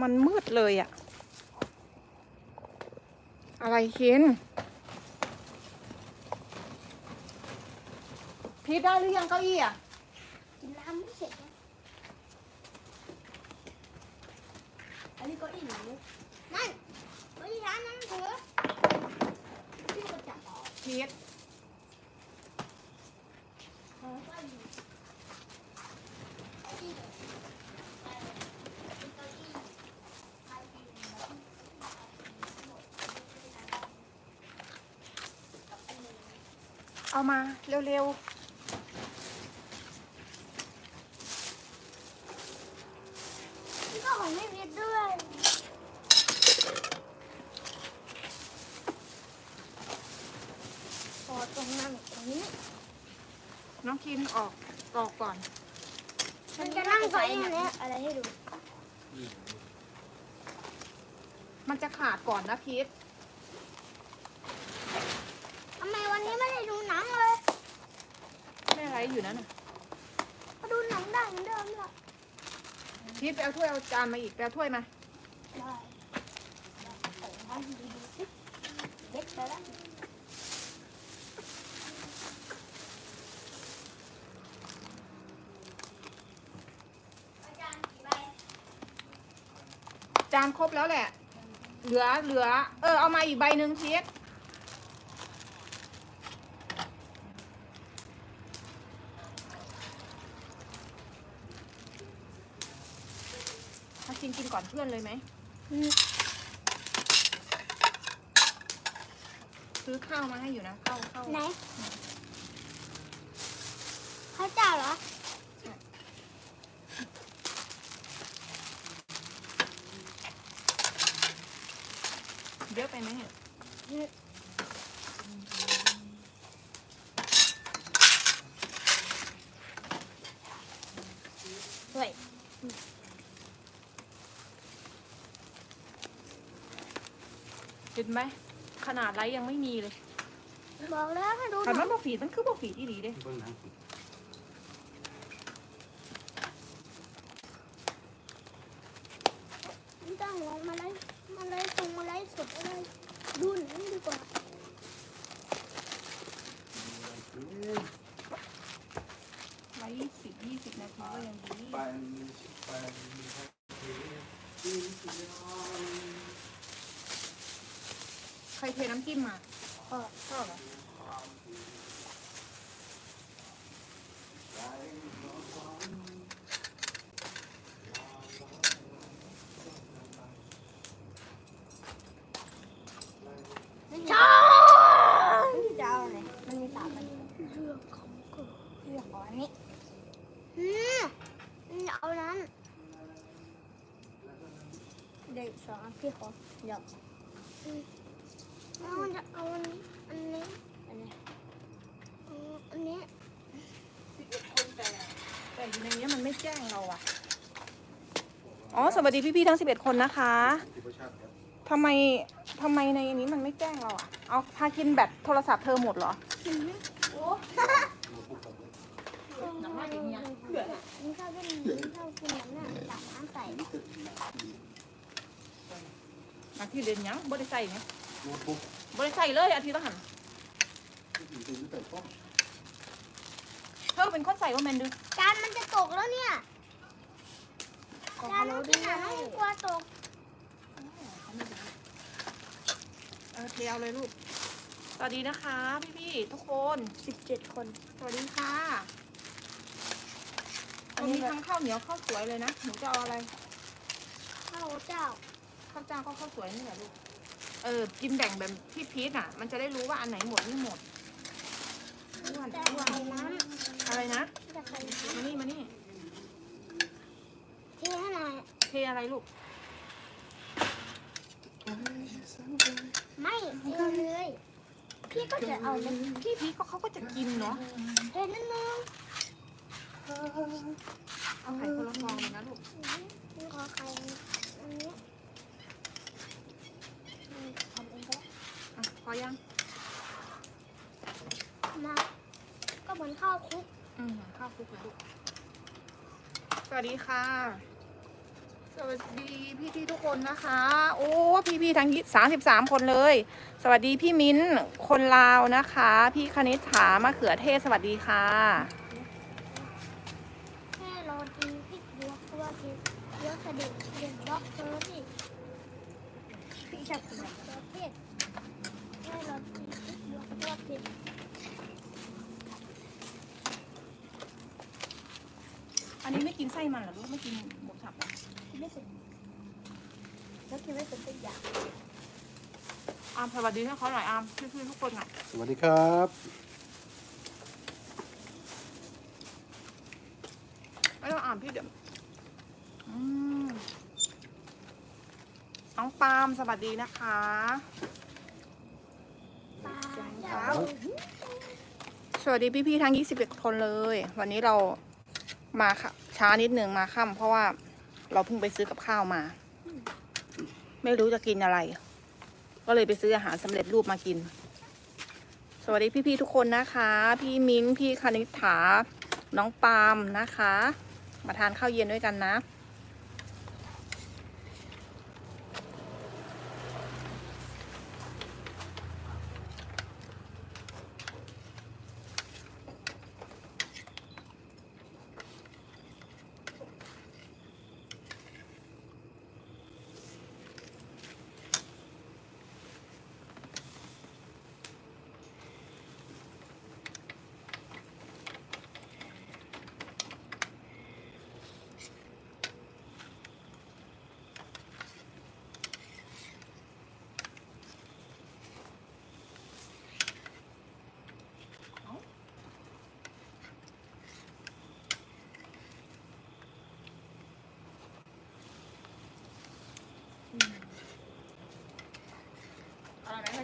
มันมืดเลยอะอะไรคินพีทได้หรือยังเก้าอี้อะกินน้ำไม่เสร็จนะอันนี้ก็อีหนูนั่นก็อีร้านนั้นเถอะพี่ก็จับออก พีท เออก็อีเก้าอี้เลยเออเป็นเก้าอี้ใครกินแล้วกับอันนี้ เอา มาเร็วนี่ก็ของไม่เม็ดด้วย พอตรงนั้นตรงนี้ๆน้องคินออกออกก่อน มันจะนั่งไฟอันเนี้ยอะไรให้ดู มันจะขาดก่อนนะพีททำไมวันนี้ไม่ได้ดูหนังเลย แม่ไร อยู่นั่นน่ะมาดูหนังได้เหมือนเดิมเลยพีทไปเอาถ้วยเอาจานมาอีกไปเอาถ้วยมา ได้ของมันดูดูสิเด็กไปแล้วจานครบแล้วแหละ เหลือเหลือ เออเอามาอีกใบหนึ่งพีท ถ้ากินกินก่อนเพื่อนเลยไหม ซื้อข้าวมาให้อยู่นะข้าวข้าวไหนข้าวเจ้าเหรอ เยอะไปไหมเนี่ย เฮ้ย เห็นไหม ขนาดไรยังไม่มีเลยบอกแล้วให้ดูหขันนัมังนบอฝีดมันคือบอฝีดอีหลีเด้เบื้องหลังไม่ต้องลงมาเลยมาเลยตรงมาเลยสุดเลยดูหนังดีกว่า ไรยี่สิบยี่สิบนาทีก็ยังดี ไปไป ใครเท น้ำจิ้มมาเออชอบเหรอจ้าจะเอาไหนมันมีสามอันเลือกของกูเลือกของอันนี้อืมอืมเอานั้นเด็กสองอันพี่ขอเดี๋ยว อืมเอาจะเอาอันนี้ อันนี้อันนี้อืมอันนี้สิบเอ็ดคนแต่แต่อยู่ในนี้มันไม่แจ้งเราอะอ๋อสวัสดีพี่ๆทั้งสิบเอ็ดคนนะคะที่ประชาติครับทำไมทำไมในนี้มันไม่แจ้งเราอะเอาพาคินแบตโทรศัพท์เธอหมดเหรอมโอ้มาพูดกันเลยน้ำมันอย่างเงี้ยนี่ข้าวกินนี่ข้าวกินน้ำน่ะตักน้ำใส่อาทิตย์เดือนยังบ่ได้ใส่เนี่ย โน้ตบุ๊กบ่ได้ใส่เลยอาทิตย์ละหันอยู่ตรงนี้แต่ป้อมเธอเป็นคนใส่ว่าแมนดูจานมันจะตกแล้วเนี่ยจานน้องกินอะน้องกลัวตกเออเทเอาเลยลูก สวัสดีนะคะ พี่ๆทุกคนสิบเจ็ดคน สวัสดีค่ะวันนี้ทั้งข้าวเหนียวข้าวสวยเลยนะ หนูจะเอาอะไร ข้าวเจ้า ข้าวเจ้าก็ข้าวสวยนี่แหละลูก เออกินแบ่งแบบพี่พีทอะ มันจะได้รู้ว่าอันไหนหมดไม่หมดอ้วนแต่อ้วนใส่น้อะไรนะำแต่ใส่น้มานี่มานี่ำที่ให้หน่อยเทอะไรลูก ไม่เทเลยพี่ก็จะเอาเลยพี่พีทก็เขาก็จะกินเนาะเทนิดนึงเอาไข่คนละฟองเลยนะลูกนี่ขอไข่อันนี้อืมทำเองก็ได้ อะ พอยังมาก็เหมือนข้าวคลุกอืมข้าวคลุกเลยลูกสวัสดีค่ะ สวัสดีพี่พี่ๆทุกคนนะคะ โอ้พี่พี่ๆทั้งสามสิบสามคนเลย สวัสดีพี่มิ้นท์คนลาวนะคะ พี่คณิษฐามะเขือเทศสวัสดีค่ะแค่รอดีพริกบัวตัวพริกเยอะกระเด็นเด่นบล็อกเตอร์นี่พี่ชอบกิน อันนี้ไม่กินไส้มันเหรอลูกไม่กินหมูสับเหรอกินไม่สุดแล้วกินไม่สุดทุกอย่างอามสวัสดีให้เขาหน่อยอามพี่พี่ๆทุกคนอะสวัสดีครับ ไม่ต้องอ่านพี่เดี๋ยวอืมน้องปาล์มสวัสดีนะคะ ปลา ครับ สวัสดีพี่ๆทั้ง 21 คนเลย วันนี้เรามาค่ะช้านิดหนึ่งมาค่ำเพราะว่าเราเพิ่งไปซื้อกับข้าวมา ไม่รู้จะกินอะไร ก็เลยไปซื้ออาหารสำเร็จรูปมากิน สวัสดีพี่ๆทุกคนนะคะ พี่มิ้นพี่คณิษฐาน้องปาล์มนะคะ มาทานข้าวเย็นด้วยกันนะ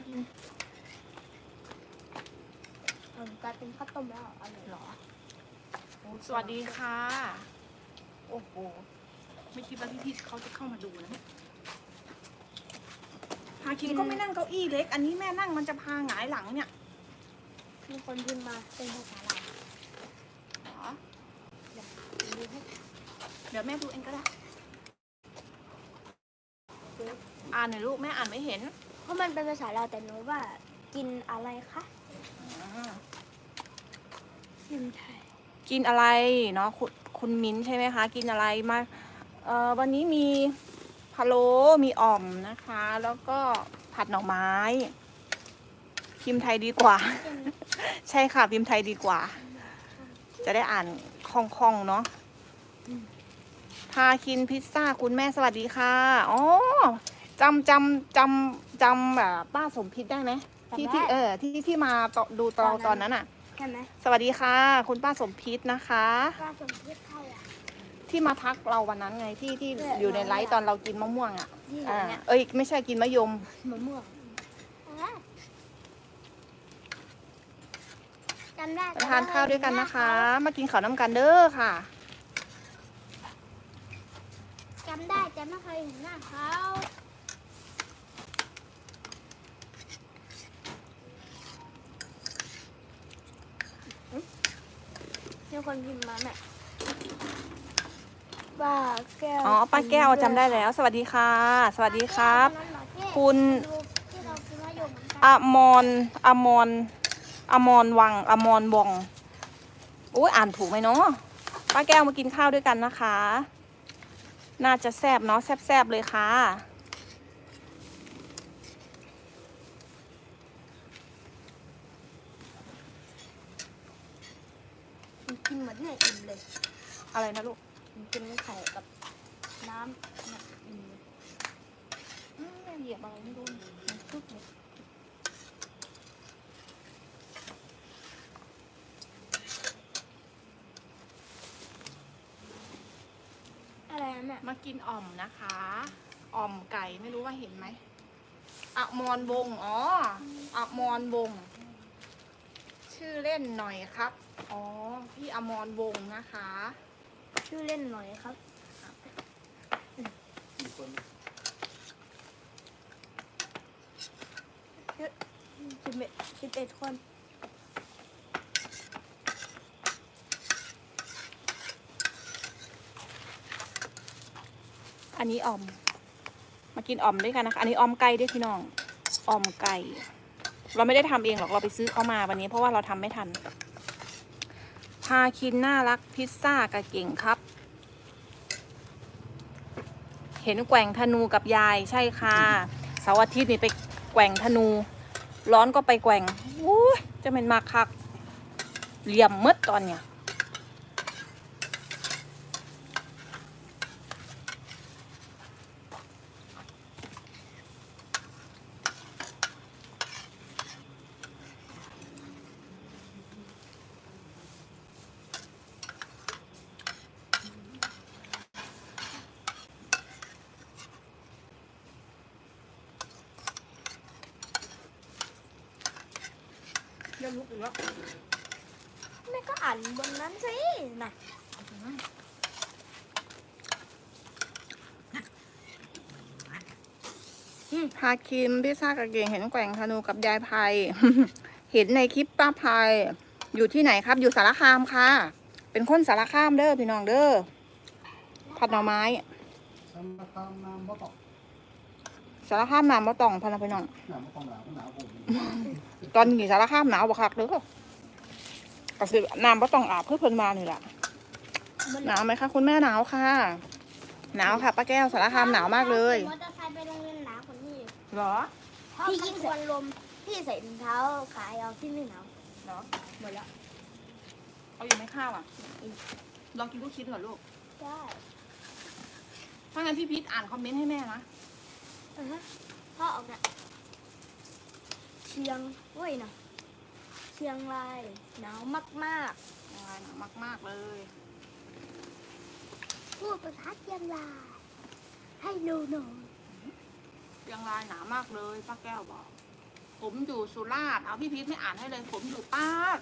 อะไรนะกินเออกลายเป็นข้าวต้มแล้วอร่อยเหรอ สวัสดีค่ะ โอ้โห ไม่คิดว่าพี่ๆเขาจะเข้ามาดูนะเนี่ยพาคินก็ไม่นั่งเก้าอี้เล็ก อันนี้แม่นั่งมันจะพาหงายหลังเนี่ย มีคนพิมพ์มาเป็นภาษาลาวเหรอดูให้เดี๋ยวแม่ดูเองก็ได้ อ่านหน่อยลูกแม่อ่านไม่เห็นเพ ราะมันเป็นภาษาลาวแต่หนูว่า กินอะไรคะกินไทยกินอะไรเนาะคุณคุณมิ้นใช่ไหมคะ กินอะไรมาเอ่อวันนี้มีพะโล้มีอ่อมนะคะ แล้วก็ผัดหน่อไม้พิมพ์ไทยดีกว่ากินใช่ค่ะพิมพ์ไทยดีกว่า จะได้อ่านคล่องๆเนาะพาคินพิซซ่าคุณแม่สวัสดีค่ะ อ๋อจำจำจำ จำแบบป้าสมพิษได้ไหมที่ที่เออที่ที่มาต่อดูตอนตอนนั้นอะ ใช่ไหมสวัสดีค่ะ คุณป้าสมพิษนะคะปลาสมพิษเข้าอะ ที่มาทักเราวันนั้นไงที่ที่เอออยู่ในไลฟ์ตอนเรากินมะม่วงอะที่ไหนอ่าเนี่ย เอ้ยไม่ใช่กินมะยม มะม่วงจำได้ไปทานข้าวด้วยกันนะคะ มากินข้าวน้ำกันเด้อค่ะ จำได้แต่ไม่เคยเห็นหน้าเขา มีคนพิมพ์มาแม่ป้าแก้วอ๋อป้าแก้วจำได้แล้ว สวัสดีค่ะ สวัสดีครับ คุณ ที่เราคิดว่าอยู่เหมือนกันอมรอมรอมรวังอมรวงอุ้ยอ่านถูกไหมเนาะป้าแก้วมากินข้าวด้วยกันนะคะ น่าจะแซบเนาะแซบๆเลยค่ะ กินเหมือนเนี่ยอิ่มเลย อะไรนะลูกกินไข่กับน้ำเนี่ยอิ่มเลยอืมเหยียบอะไรไม่รู้มันคึกเลยอะไรนะแม่มากินอ่อมนะคะ อ่อมไก่ไม่รู้ว่าเห็นไหมอมรวงอ๋ออมรวง ชื่อเล่นหน่อยครับ อ๋อ พี่อมรวงศ์นะคะ ชื่อเล่นหน่อยครับมีคนสิบเอ็ดสิบเอ็ดคน อันนี้ออม มากินออมด้วยกันนะคะ อันนี้ออมไก่ด้วยพี่น้องออมไก่ เราไม่ได้ทำเองหรอก เราไปซื้อเขามาวันนี้เพราะว่าเราทำไม่ทันาคินน่ารักพิซซ่ากะเก่งครับ เห็นแกว่งธนูกับยายใช่ค่ะเสาร์อาทิตย์นี่ไปแกว่งธนู ร้อนก็ไปแกว่งอู้จะเป็นมาคักเหลี่ยมมืดตอนเนี้ย เดี๋ยวลุกอีกแล้วแม่ก็อ่านบนนั้นสิน่ะพาคิมพิซซ่ากะเก่งเห็นแกว่งธนูกับยายไพเห็นในคลิปป้าไพอยู่ที่ไหนครับ อยู่สารคามค่ะ เป็นคนสารคามเด้อพี่น้องเด้อผัดหน่อไม้สำนักทำน้ำบ่ต้อง สารคามหนาวมาต้องพะนะพี่น้องน้ำบ่ต้องหนาวมันหนาวผมตอนนี้สารคามหนาวบักคักเด้อก็สิน้ำบ่ต้องอาบเพื่อเพิ่นมานี่แหละหนาวไหมคะคุณแม่หนาวค่ะ หนาวค่ะป้าแก้วสารคามหนาวมากเลยมอเตอร์ไซค์ไปโรงเรียนหนาวกว่านี้เหรอพี่ยิ่งควรลมพี่ใส่รองเท้าขายเอาที่ไม่หนาวเหรอหมดแล้วเอาอยู่ไหมข้าวอะลองกินลูกชิ้นก่อนลูกได้ถ้างั้นพี่พีทอ่านคอมเมนต์ให้แม่นะอือฮะ พ่อออกน่ะเชียงเว้ยนะเชียงรายหนาวมากงานหนักมาก ๆ เลย ๆพูดภาษาเชียงรายให้ดูหน่อยเชียงรายหนามากเลยป้าแก้วบอก ผมอยู่สุราษฎร์เอาพี่พีทไม่อ่านให้เลย ผมอยู่ป้าด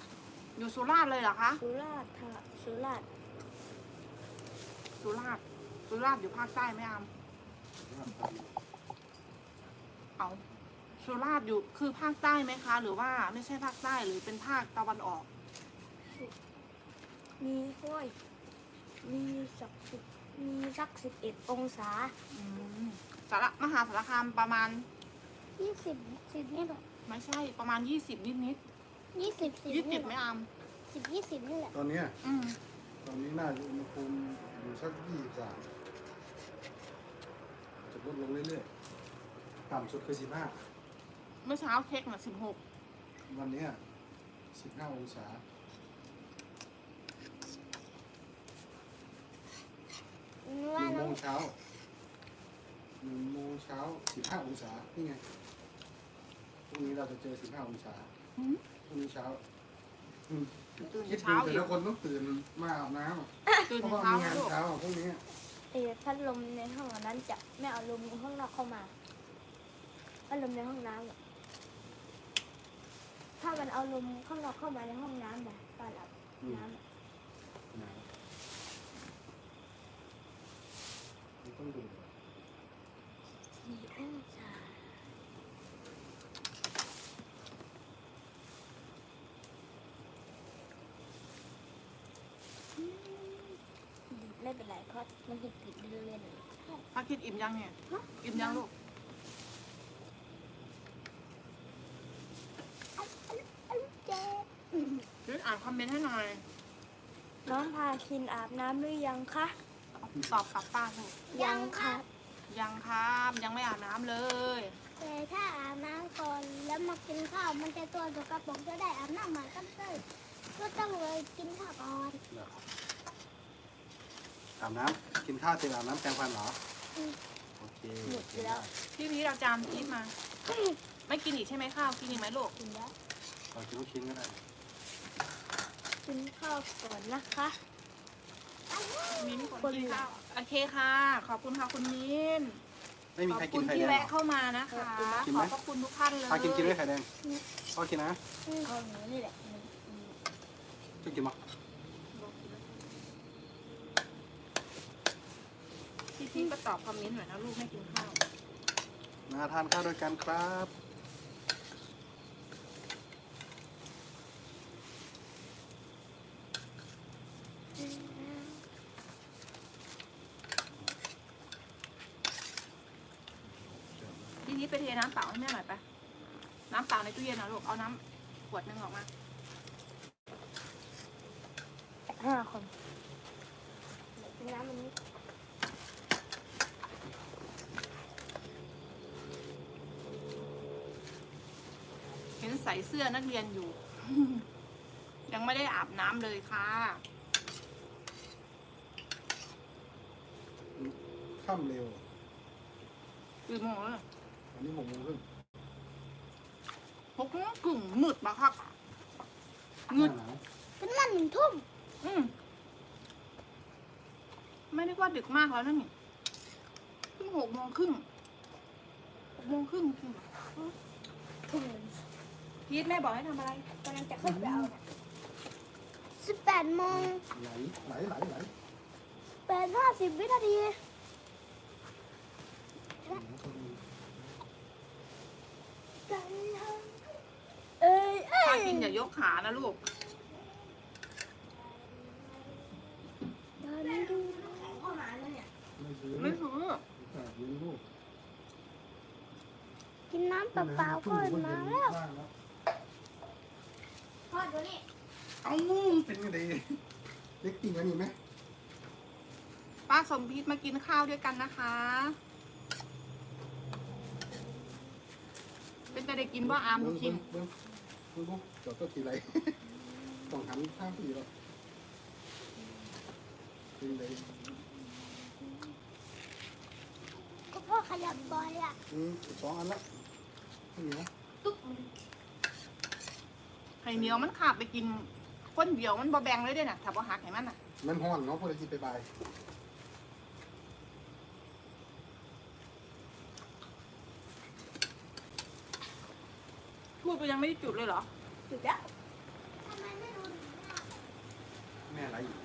อยู่สุราษฎร์เลยเหรอคะ สุราษฎร์ค่ะสุราษฎร์สุราษฎร์สุราษฎร์อยู่ภาคใต้ไหมอาม เอาสุราษฎร์อยู่คือภาคใต้ไหมคะ หรือว่าไม่ใช่ภาคใต้หรือเป็นภาคตะวันออก มีห้วยมีสักสิบมีสักสิบเอ็ดองศาอืมสารมหาสารคามประมาณยี่สิบสิบนี่หรอไม่ใช่ประมาณยี่สิบนิดนิดยี่สิบสิบยี่สินี่บหรไหมออามสิบยี่สิบนี่แหละตอนเนี้ยอืมตอนนี้น่าจะอุณหภูมิอยู่สักยี่สิบสามจะลดลงเรื่อยๆ ต่ำสุดคือสิบห้าเมื่อเช้าเช็คน่ะสิบหกวันเนี้สิบห้าองศาหว่านึ่งน้โมองงเช้าหนึ่งโมงเช้าสิบห้าองศานี่ไงพรุ่งนี้เราจะเจอสิบห้าองศาอืมพรุ่งนี้เช้าอืมตื่นคิดดูเช้าแต่อีกละคนต้องตื่นมาอาบน้ำอะตื่นเพราะว่าเช้ามีงานลูกเช้าอะพรุ่งนี้ เออพัดลมในห้องอันนั้นจะไม่เอาลมข้างนอกเข้ามา พัดลมในห้องน้ำอะถ้ามันเอาลมข้างนอกเข้ามาในห้องน้ำแบบตอนอาบน้ำอะหนาวมันต้องดูสี่องศาอืมไม่เป็นไรเพราะมันติดติดเรื่อยๆพักคิดอิ่มยังเนี่ย อิ่มยังลูก ช่วยอ่านคอม เมนต์ให้หน่อย น้องพาคินอาบน้ำหรือยังคะตอบกลับป้าลูกยังค่ะ ยังครับ ยังไม่อาบน้ำเลย แต่ถ้าอาบน้ำก่อนแล้วมากินข้าวมันจะตัวสกปรกจะได้อาบน้ำใหม่กันเลยก็ต้องเลยกินข้าวก่อนอาบน้ำกินข้าวเสร็จอาบน้ำแปรงฟันเหรออืมโอเคหมดแล้ว พี่พีทเอาจานพีทมา ไม่กินอีกใช่ไหมข้าว กินอีกไหมลูก กินแล้วเรากินลูกชิ้นก็ได้ กินข้าวก่อนนะคะ มิ้นคนกินข้าวโอเคค่ะ ขอบคุณค่ะคุณมิ้นไม่มีขอบใครกิคุนณไข่ที่แดงเหรแวะอ เข้ามานะคะ กินขไหม อบพระคุณทุกท่านเลยพากินกินด้วยไข่แดงพ่อกินนะเอาหนูนี่แหละช่วยกินมั้งพี่พีทก็ตอบคอมเมนต์หน่อยนะลูกไม่กินข้าว มาทานข้าวด้วยกันครับ ไปเทน้ำเปล่าให้แม่หน่อยไป น้ำเปล่าในตู้เย็นนะลูก เอาน้ำขวดหนึงออกมาห้าคนเป็นน้ำมันนี้เห็นใส่เสื้อนักเรียนอยู่ ยังไม่ได้อาบน้ำเลยค่ะค่ำเร็ว กี่โมงแล้วอัน นี้หกโมงครึ่งหกโมงกึ่งมืดปะครับหมืดน้าหนาวเป็นวันหนึ่งทุ่มอืมไม่ได้ว่าดึกมากแล้วนั่นนี่เพิ่งหกโมงครึ่งหกโมงครึ่งจริงเหรอทุ่มพีทแม่บอกให้ทำอะไรกำลังจะขึ้นไปเอาเนี่ยสิบแปดโมงไหลไหลไหลไหลแปดห้าสิบวินาที เอ้ยเอ้ถ้ายกินอย่ายกขานะลูกไม่ซื้อไม่ซื้อแต่เลี้ยงลูกกินน้ำเปล่าๆก็มาแล้วบ้านแล้วพ่อดูนี่เอ้าเป็นไงดีเล็กติ่งอันนี้ไหมป้าสมพิษมากินข้าวด้วยกันนะคะ เป็นจะได้กินว่าอามเบิ้งกิเบิ้นงเบิ้งเบิ้งเดี๋ยวก็ทีไรต้องหันข้างพี่หรอกเป็นเลยก็พ่อขยับบ่อยอะอืมสองอันละข้าวเหนียวตุ๊กไข่เหนียวมันขาดไปกินคนเดียวมันบอแบงเลยเด้น่ะถ้าบ่หักให้มันน่ะมันห้อนเนาะพอด้กินไปบาย พูดไปยังไม่ได้จุดเลยเหรอ จุดแล้วทำไมไม่ดูแม่อะไรอยู่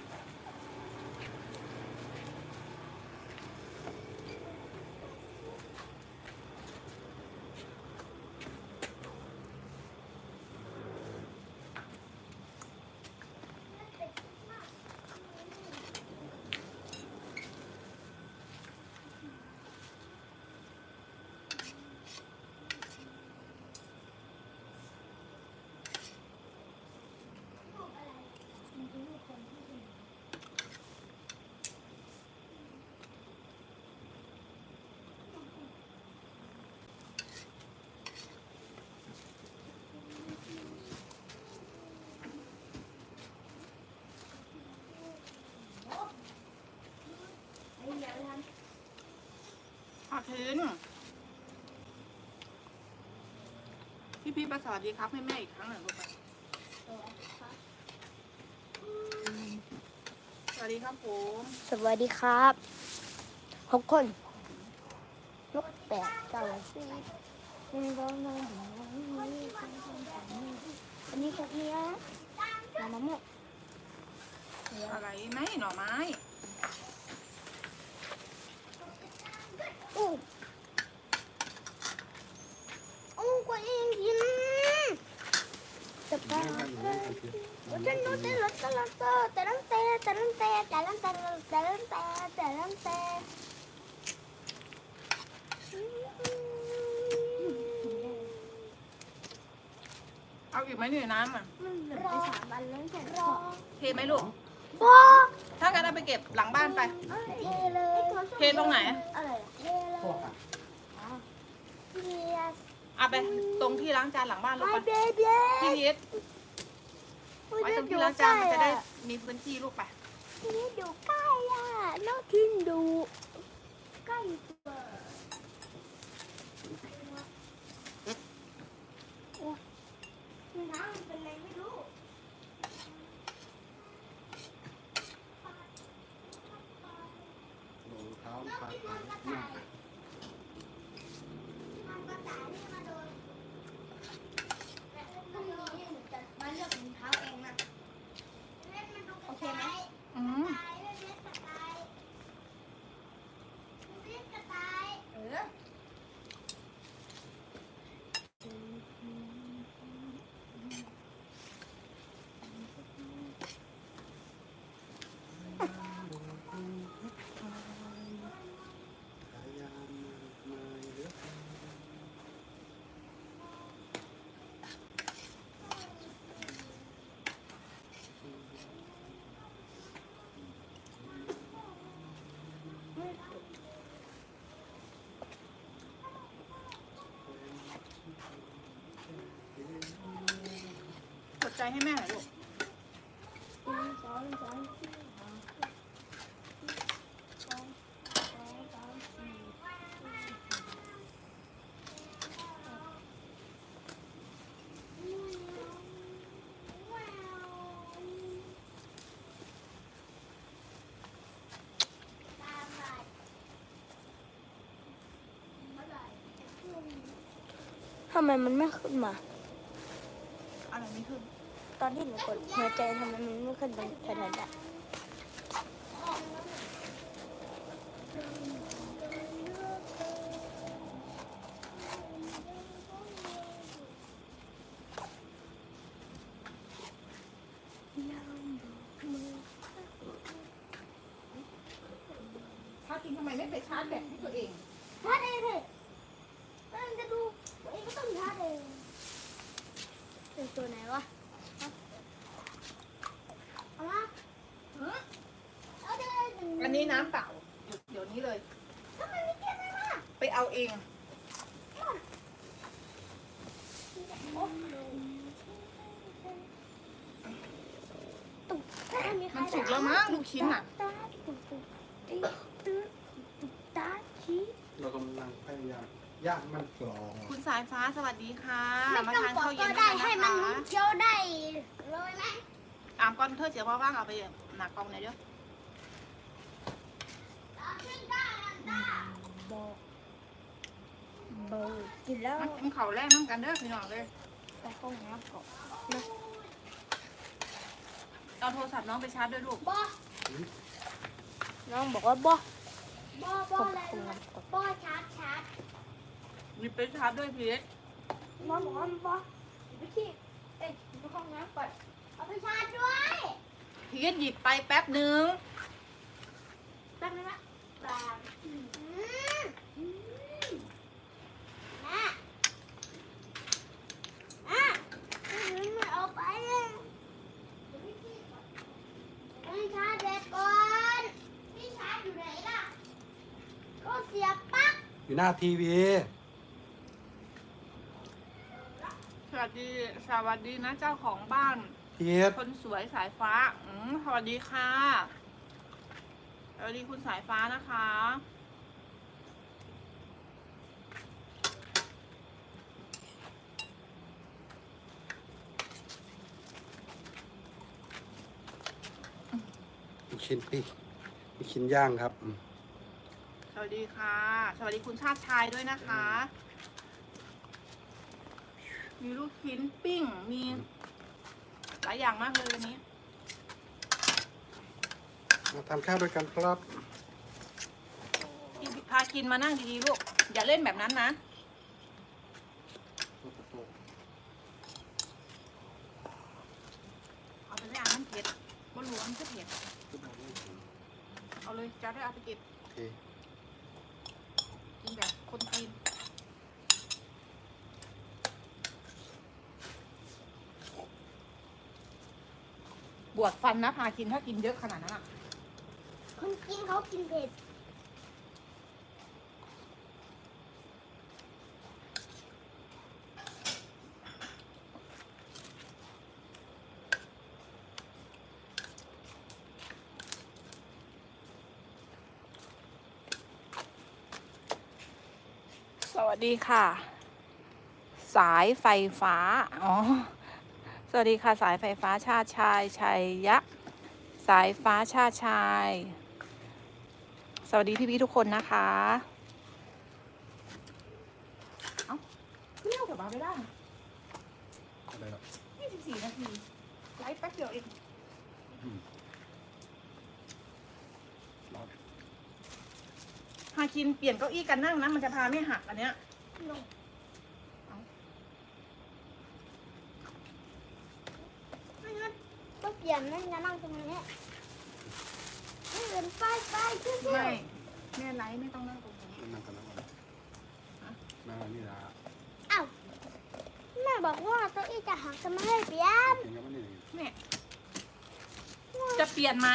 ทินพี่พี่ๆประสวัสดีครับให้แม่อีกครั้งหนึ่งลูกไปำตัวครับสวัสดีครับผมสวัสดีครับหกคนนกแปดเก้าสิบหนึ่งสองสามสี่ห้าหกเจ็ดแปดเก้าสิบอันนี้พวกเนี้ยเรามะม่วงอะไรไหมหน่อไม้ อู้อู้กว่าเองกินจะไปแม่กันอยู่แม่กันคือฉันรู้แต่รถแต่รถแต่รถแต่แต่รถแต่แต่รถแต่แต่รถแต่แต่รถแต่เอาอีกไหมเนี่ยน้ำอะมันเหลือไปสามวันแล้วฉันรอเทไหมลูกพอถ้างั้นเอาไปเก็บหลังบ้านไป เทเลย เทตรงไหนอะไรเทเลย พ่อค่ะเทียสเอาไปตรงที่ล้างจานหลังบ้านลูกไอไปเบบี้พี่พีทไว้ตรงที่ล้างจานมันจะได้มีพื้นที่ลูกไป นี่ดูใกล้อะน้องทินดูใกล้เปิดน้ำมันเป็นอะไรไม่รู้ โดนเท้าขาดหายหน้า มันกระต่ายนี่มาโดนพรุ่งนี้หนูจะมาเลือกรองเท้าเองนะโอเคไหม อืม เออ พยายามมาเหลือ ใจให้แม่หน่อยลูกหนึ่งสองสามสี่ห้าหกสองสองสามสี่ทำไมมันไม่ขึ้นมา อะไรไม่ขึ้น ตอนที่หนูกดหัวใจทำไมมันไม่ขึ้นตรงแถวนั้นอะ ชาร์จจริงทำไมไม่ไปชาร์จแบตให้ตัวเอง ชาร์จเองเลยมันจะดูตัวเองก็ต้องชาร์จเองเป็นตัวไหนวะเอามาเอาเดี๋ยว อันนี้น้ำเปล่าเดี๋ยวนี้เลย ทำไมไม่เก็บเลยล่ะ ไป เอาเองมันสุกแล้วมั้งลูกชิ้นอะตาชี้เรากำลังพยายามย่างมันกรอบคุณสายฟ้าสวัสดีค่ะไม่มาต้องทานปอกข้าวเย็ก็นได้ด้วยให้กันมันนะคะเคี้ยวได้เลยไหมอามก้อนเธอเสียพ่อว่างเอาไปหนักกองไหนอยเด้อบอก บอกกินแล้วมันกินเขาวแรกน้ำกันเด้อพี่น้องเลยไปห้องน้ำก่อนเอาโทรศัพท์น้องไปชาร์จด้วยลูกบอน้องบอกว่าบอบอบออะไรบอชาร์จชาร์จมีไปชาร์จด้วยพีเอสน้องบอกว่าบอไปขี้เอ้ยไปห้องน้ำก่อนเอาไปชาร์จด้วยพีเอสหยิบไปแป๊บหนึ่งแป๊บนึงนะปลาอืมอืมแม่แม่ไม่เอาไปเลยไปชาร์จแบตก่อนพี่ชาร์จอยู่ไหนล่ะ ก็เสียบปลั๊ก อยู่หน้าทีวี สวัสดี สวัสดีนะเจ้าของบ้าน พีทคนสวยสายฟ้าอืมสวัสดีค่ะ สวัสดีคุณสายฟ้านะคะ ลูกชิ้นปิ้งลูกชิ้นย่างครับอืมส วัสดีค่ะ สวัสดีคุณชาติชายด้วยนะคะ มีลูกชิ้นปิ้ง มีหลายอย่างมากเลยวันนี้ มาทานข้าวด้วยกันครับกินพากินมานั่งดีๆลูก อย่าเล่นแบบนั้นนะ เอาไปเลยอะมันเผ็ดบนหลวงจะเผ็ด เอาเลยจะได้เอาไปเก็บโอเคกินบบคนจีนบวชฟันนะพากินถ้ากินเยอะขนาดนั้นอะคนกินเขากินเผ็ด วัสดีค่ะ สายไฟฟ้า อ๋อ สวัสดีค่ะ สายไฟฟ้าชาติชายชัยยะ สายฟ้าชาติชาย สวัสดีพี่ๆทุกคนนะคะ เอ้าเร็วแต่มาไม่ได้อะไรครับ24 นาที ไลฟ์แป๊บเดียวเอง ร้อน พากินเปลี่ยนเก้าอี้กันนั่งนะมันจะพาไม่หักอันเนี้ยไม่งั้นก็เปลี่ยนนั่นจะนั่งตรงนี้ไม่เดินไปไปไม่ แม่ไลฟ์ไม่ต้องนั่งตรงนี้นั่งกันแล้วกันนั่งอันนี่ละอ้าวแม่บอกว่าเก้าอี้จะหักจะไม่ให้เปลี่ยนแม่จะเปลี่ยนไหม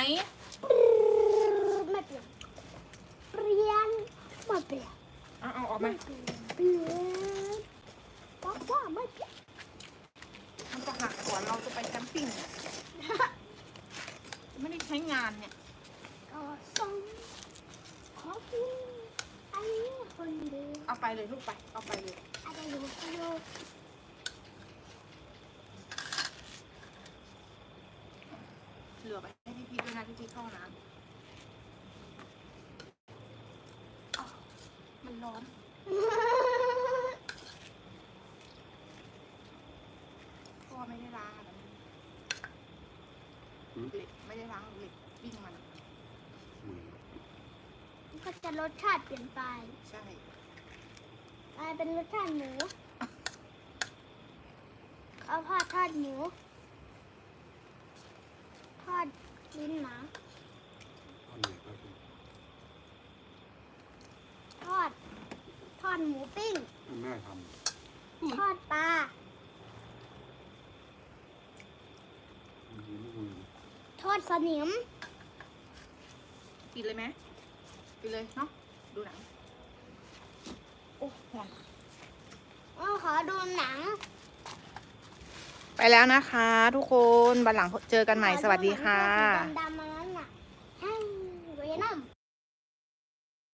ไม่เปลี่ยน เปลี่ยนไม่เปลี่ยนเอาเอาออกมาเปลี่ยนเปลี่ยนบอกว่าไม่เปลี่ยนมันจะหักก่อนอนเราจะไปแคมปิ้งเนี่ยไม่ได้ใช้งานเนี่ยก็ส่งขอกินอันนี้คนเดียวเอาไปเลยลูกไปเอาไปเลยอะไรอยู่ก็โลก เหลือไปให้พี่พีด้วยนะพี่พีเข้าห้องน้ำอ้าวมันร้อน เพราะว่าไม่ได้ล้างอะ เหล็กไม่ได้ล้างเหล็กวิ่งมันอะอืมก็จะรสชาติเปลี่ยนไปใช่กลายเป็นรสชาติหมูเอาทอดทอดหมูทอดลิ้นหมาอันไหนก็คือทอด ทอดหมูปิ้งให้แม่ททอดปลาำบางทีไม่คุย ทอ ดสนิม กินเลยไหมกินเลยเนาะ ดูหนัง โอ้ห่วงอ้อขอดูหนัง ไปแล้วนะคะ ทุกคน บันหลังเจอกันใหม่ สวัสดีค่ะ ขอดูหนังสีดำๆอะไร